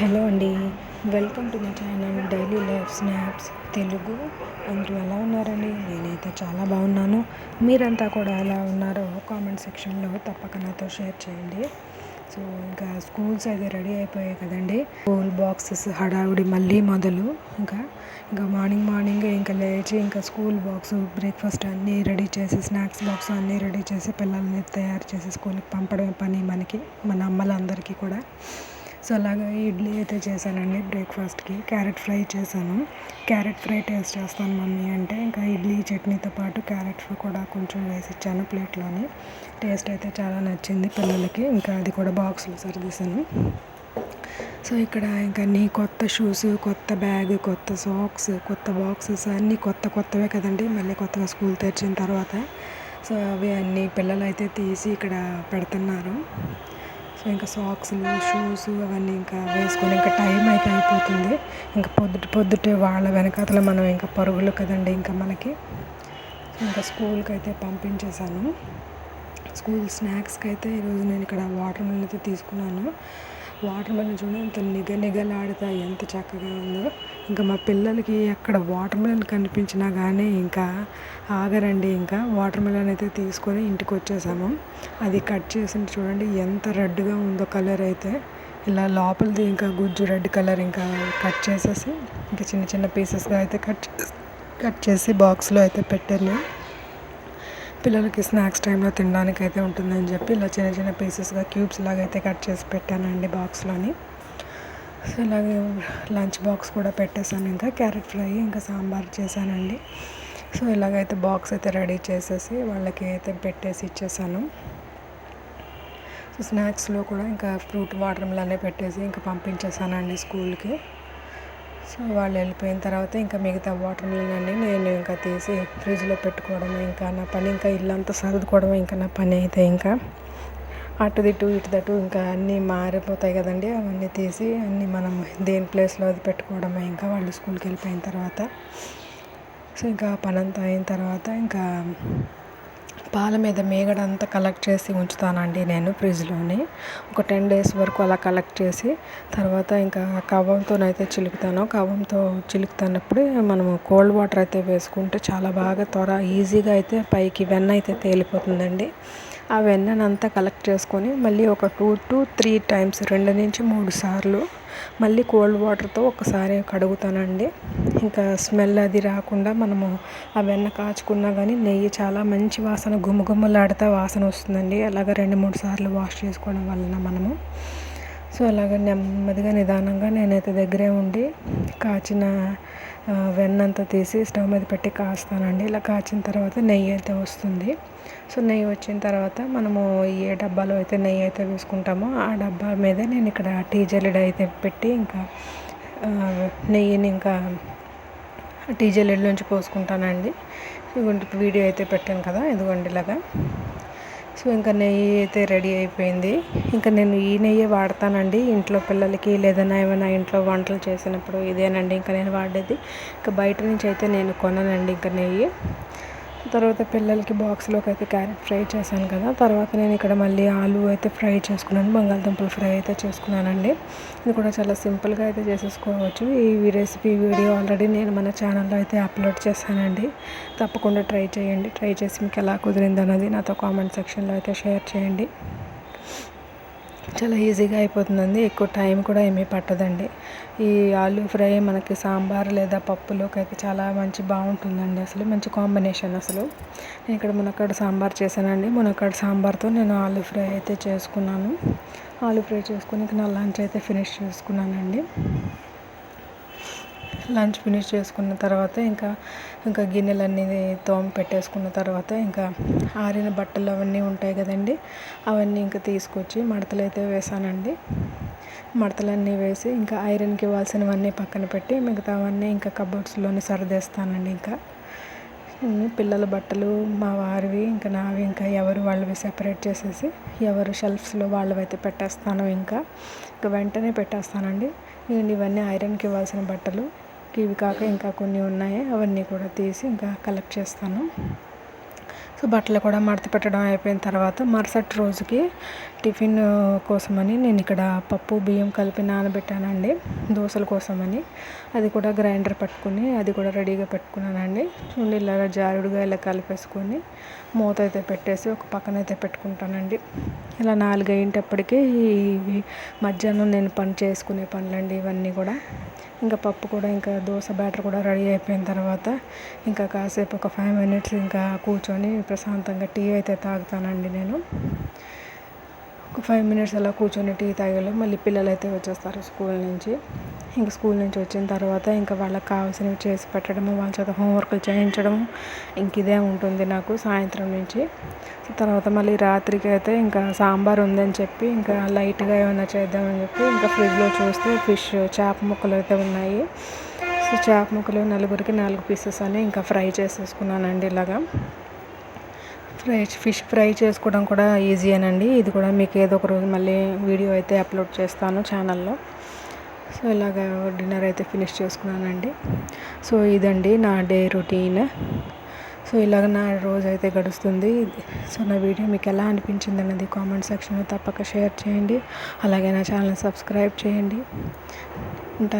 Hello అండి. Welcome to my channel daily life snaps Telugu. అందరూ ఎలా ఉన్నారండి? నేనైతే చాలా బాగున్నాను. మీరంతా కూడా ఎలా ఉన్నారో కామెంట్ సెక్షన్లో తప్పక నాతో షేర్ చేయండి. సో ఇంకా స్కూల్స్ అయితే రెడీ అయిపోయాయి కదండి. స్కూల్ బాక్సెస్ హడావుడి మళ్ళీ మొదలు. ఇంకా ఇంకా మార్నింగ్ మార్నింగ్ ఇంకా లేచి ఇంకా స్కూల్ బాక్స్ బ్రేక్ఫాస్ట్ అన్నీ రెడీ చేసి స్నాక్స్ బాక్స్ అన్నీ రెడీ చేసి పిల్లల్ని తయారు చేసి స్కూల్కి పంపడమే పని మనకి మన అమ్మలందరికీ కూడా. సో అలాగా ఇడ్లీ అయితే చేశానండి బ్రేక్ఫాస్ట్కి. క్యారెట్ ఫ్రై చేశాను. క్యారెట్ ఫ్రై టేస్ట్ చేస్తాను మమ్మీ అంటే. ఇంకా ఇడ్లీ చట్నీతో పాటు క్యారెట్ ఫ్రై కూడా కొంచెం వేసి ఇచ్చాను ప్లేట్లోని. టేస్ట్ అయితే చాలా నచ్చింది పిల్లలకి. ఇంకా అది కూడా బాక్స్లో సర్దీశాను. సో ఇక్కడ ఇంకా నీ కొత్త షూస్ కొత్త బ్యాగ్ కొత్త సాక్స్ కొత్త బాక్సెస్ అన్నీ కొత్త కొత్తవే కదండి. మళ్ళీ కొత్తగా స్కూల్ తెరిచిన తర్వాత. సో అవి అన్నీ పిల్లలు అయితే తీసి ఇక్కడ పెడుతున్నారు. సో ఇంకా సాక్స్లు షూస్ అవన్నీ ఇంకా వేసుకొని ఇంకా టైం అయితే అయిపోతుంది. ఇంకా పొద్దుట పొద్దుటే వాళ్ళ వెనకాతల మనం ఇంకా పరుగులు కదండి ఇంకా మనకి. ఇంకా స్కూల్కి అయితే పంపించేశాను. స్కూల్ స్నాక్స్కి అయితే ఈరోజు నేను ఇక్కడ వాటర్ మిల్ అయితే తీసుకున్నాను. వాటర్ మిలన్ చూడండి ఎంత నిగ నిగలాడుతా ఎంత చక్కగా ఉందో. ఇంకా మా పిల్లలకి ఎక్కడ వాటర్ మిలన్ కనిపించినా కానీ ఇంకా ఆగరండి ఇంకా వాటర్ మిలన్ అయితే తీసుకొని ఇంటికి వచ్చేసాము. అది కట్ చేసి చూడండి ఎంత రెడ్గా ఉందో కలర్ అయితే. ఇలా లోపలిది ఇంకా గుజ్జు రెడ్ కలర్ ఇంకా కట్ చేసేసి ఇంకా చిన్న చిన్న పీసెస్గా అయితే కట్ కట్ చేసి బాక్స్లో అయితే పెట్టాను. పిల్లలకి స్నాక్స్ టైంలో తినడానికి అయితే ఉంటుందని చెప్పి ఇలా చిన్న చిన్న పీసెస్గా క్యూబ్స్ లాగా అయితే కట్ చేసి పెట్టానండి బాక్స్లోని. సో ఇలాగే లంచ్ బాక్స్ కూడా పెట్టేశాను ఇంకా క్యారెట్ ఫ్రై ఇంకా సాంబార్ చేశానండి. సో ఇలాగైతే బాక్స్ అయితే రెడీ చేసేసి వాళ్ళకి అయితే పెట్టేసి ఇచ్చేసాను. సో స్నాక్స్లో కూడా ఇంకా ఫ్రూట్ వాటర్ మిలనే పెట్టేసి ఇంకా పంపించేసానండి స్కూల్కి. సో వాళ్ళు వెళ్ళిపోయిన తర్వాత ఇంకా మిగతా వాటర్ మిలన్ అన్ని నేను ఇంకా తీసి ఫ్రిడ్జ్లో పెట్టుకోవడం ఇంకా నా పని ఇంకా ఇల్లంతా సర్దుకోవడమే ఇంకా నా పని అయితే ఇంకా. అటు ఇటు ఇటు దటు ఇంకా అన్నీ మారిపోతాయి కదండి అవన్నీ తీసి అన్నీ మనం దేని ప్లేస్లో అది పెట్టుకోవడమే ఇంకా వాళ్ళు స్కూల్కి వెళ్ళిపోయిన తర్వాత. సో ఇంకా పని అంతా అయిన తర్వాత ఇంకా పాల మీద మేగడంతా కలెక్ట్ చేసి ఉంచుతానండి నేను ఫ్రిడ్జ్లోని. ఒక టెన్ డేస్ వరకు అలా కలెక్ట్ చేసి తర్వాత ఇంకా కవ్వంతోనైతే చిలుకుతాను. కవ్వంతో చిలుకుతున్నప్పుడు మనము కోల్డ్ వాటర్ అయితే వేసుకుంటే చాలా బాగా త్వర ఈజీగా అయితే పైకి వెన్న అయితే తేలిపోతుందండి. ఆ వెన్ననంతా కలెక్ట్ చేసుకొని మళ్ళీ ఒక టూ టు త్రీ టైమ్స్ రెండు నుంచి మూడు సార్లు మళ్ళీ కోల్డ్ వాటర్తో ఒకసారి కడుగుతానండి. ఇంకా స్మెల్ అది రాకుండా మనము ఆ వెన్న కాచుకున్నా కానీ నెయ్యి చాలా మంచి వాసన గుమగుమలాడుతూ వాసన వస్తుందండి. అలాగ రెండు మూడు సార్లు వాష్ చేసుకోవడం వలన మనము. సో అలాగ నెమ్మదిగా నిదానంగా నేనైతే దగ్గరే ఉండి కాచిన వెన్నంతా తీసి స్టవ్ మీద పెట్టి కాస్తానండి. ఇలా కాచిన తర్వాత నెయ్యి అయితే వస్తుంది. సో నెయ్యి వచ్చిన తర్వాత మనము ఏ డబ్బాలో అయితే నెయ్యి అయితే వేసుకుంటామో ఆ డబ్బా మీదే నేను ఇక్కడ టీ జల్లెడ అయితే పెట్టి ఇంకా నెయ్యిని ఇంకా డీజెలెట్ నుంచి పోసుకుంటానండి. వీడియో అయితే పెట్టాను కదా ఇదిగోండి ఇలాగా. సో ఇంకా నెయ్యి అయితే రెడీ అయిపోయింది. ఇంకా నేను ఈ నెయ్యి వాడతానండి ఇంట్లో పిల్లలకి లేదన్నా ఏమైనా ఇంట్లో వంటలు చేసినప్పుడు ఇదేనండి ఇంకా నేను వాడేది. ఇంకా బయట నుంచి అయితే నేను కొననండి ఇంకా నెయ్యి. తర్వాత పిల్లలకి బాక్స్లోకి అయితే క్యారెట్ ఫ్రై చేశాను కదా తర్వాత నేను ఇక్కడ మళ్ళీ ఆలు అయితే ఫ్రై చేసుకున్నాను బంగాళదుంపలు ఫ్రై అయితే చేసుకున్నానండి. ఇది కూడా చాలా సింపుల్గా అయితే చేసేసుకోవచ్చు. ఈ రెసిపీ వీడియో ఆల్రెడీ నేను మన ఛానల్లో అయితే అప్లోడ్ చేశానండి. తప్పకుండా ట్రై చేయండి. ట్రై చేసి మీకు ఎలా కుదిరింది అన్నది నాతో కామెంట్ సెక్షన్లో అయితే షేర్ చేయండి. చాలా ఈజీగా అయిపోతుందండి. ఎక్కువ టైం కూడా ఏమీ పట్టదండి. ఈ ఆలు ఫ్రై మనకి సాంబార్ లేదా పప్పులోకి అయితే చాలా మంచి బాగుంటుందండి అసలు. మంచి కాంబినేషన్ అసలు. నేను ఇక్కడ మునక్కాడ సాంబార్ చేశానండి. మునక్కాడ సాంబార్తో నేను ఆలు ఫ్రై అయితే చేసుకున్నాను. ఆలు ఫ్రై చేసుకుని నా లంచ్ అయితే ఫినిష్ చేసుకున్నానండి. లంచ్ ఫినిష్ చేసుకున్న తర్వాత ఇంకా ఇంకా గిన్నెలన్నీ తోమ పెట్టేసుకున్న తర్వాత ఇంకా ఆరిన బట్టలు అవన్నీ ఉంటాయి కదండి అవన్నీ ఇంకా తీసుకొచ్చి మడతలు అయితే వేసానండి మడతలన్నీ వేసి ఇంకా ఐరన్కి ఇవ్వాల్సినవన్నీ పక్కన పెట్టి మిగతావన్నీ ఇంకా కబోర్డ్స్లోనే సర్దేస్తానండి ఇంకా. పిల్లల బట్టలు మా వారివి ఇంకా నావి ఇంకా ఎవరు వాళ్ళవి సెపరేట్ చేసేసి ఎవరు షెల్ఫ్స్లో వాళ్ళవైతే పెట్టేస్తాను ఇంకా. ఇంకా వెంటనే పెట్టేస్తానండి. ఇవన్నీ ఐరన్కి ఇవ్వాల్సిన బట్టలు ఇవి కాక ఇంకా కొన్ని ఉన్నాయి. అవన్నీ కూడా తీసి ఇంకా కలెక్ట్ చేస్తాను. సో బట్టలు కూడా మడత పెట్టడం అయిపోయిన తర్వాత మరుసటి రోజుకి టిఫిన్ కోసమని నేను ఇక్కడ పప్పు బియ్యం కలిపి నానబెట్టానండి. దోశల కోసమని. అది కూడా గ్రైండర్ పట్టుకుని అది కూడా రెడీగా పెట్టుకున్నానండి. చూడండి జారుడుగా ఇలా కలిపేసుకొని మూత అయితే పెట్టేసి ఒక పక్కన అయితే పెట్టుకుంటానండి. ఇలా నాలుగైంటప్పటికీ ఇవి మధ్యాహ్నం నేను పని చేసుకునే పనులండి ఇవన్నీ కూడా. ఇంకా పప్పు కూడా ఇంకా దోశ బ్యాటర్ కూడా రెడీ అయిపోయిన తర్వాత ఇంకా కాసేపు ఒక ఫైవ్ మినిట్స్ ఇంకా కూర్చొని ప్రశాంతంగా టీ అయితే తాగుతానండి నేను. ఒక ఫైవ్ మినిట్స్ అలా కూర్చొని టీ తాగేలో మళ్ళీ పిల్లలు అయితే వచ్చేస్తారు స్కూల్ నుంచి. ఇంకా స్కూల్ నుంచి వచ్చిన తర్వాత ఇంకా వాళ్ళకి కావాల్సినవి చేసి పెట్టడము వాళ్ళ చేత హోంవర్క్లు చేయించడం ఇంక ఇదే ఉంటుంది నాకు సాయంత్రం నుంచి. తర్వాత మళ్ళీ రాత్రికి అయితే ఇంకా సాంబార్ ఉందని చెప్పి ఇంకా లైట్గా ఏమైనా చేద్దామని చెప్పి ఇంకా ఫ్రిడ్జ్లో చూస్తే ఫిష్ చేప ముక్కలు అయితే ఉన్నాయి. సో చేప ముక్కలు నలుగురికి నాలుగు పీసెస్ అని ఇంకా ఫ్రై చేసేసుకున్నానండి ఇలాగా. ఫ్రై ఫిష్ ఫ్రై చేసుకోవడం కూడా ఈజీయేనండి ఇది కూడా మీకు ఏదో ఒక రోజు మళ్ళీ వీడియో అయితే అప్లోడ్ చేస్తాను ఛానల్లో. సో ఇలాగ డిన్నర్ అయితే ఫినిష్ చేసుకున్నానండి. సో ఇదండి నా డే రొటీన్. సో ఇలాగ నా రోజు అయితే గడుస్తుంది. సో నా వీడియో మీకు ఎలా అనిపించింది అన్నది కామెంట్ సెక్షన్లో తప్పక షేర్ చేయండి. అలాగే నా ఛానల్ సబ్స్క్రైబ్ చేయండి. ఉంటాను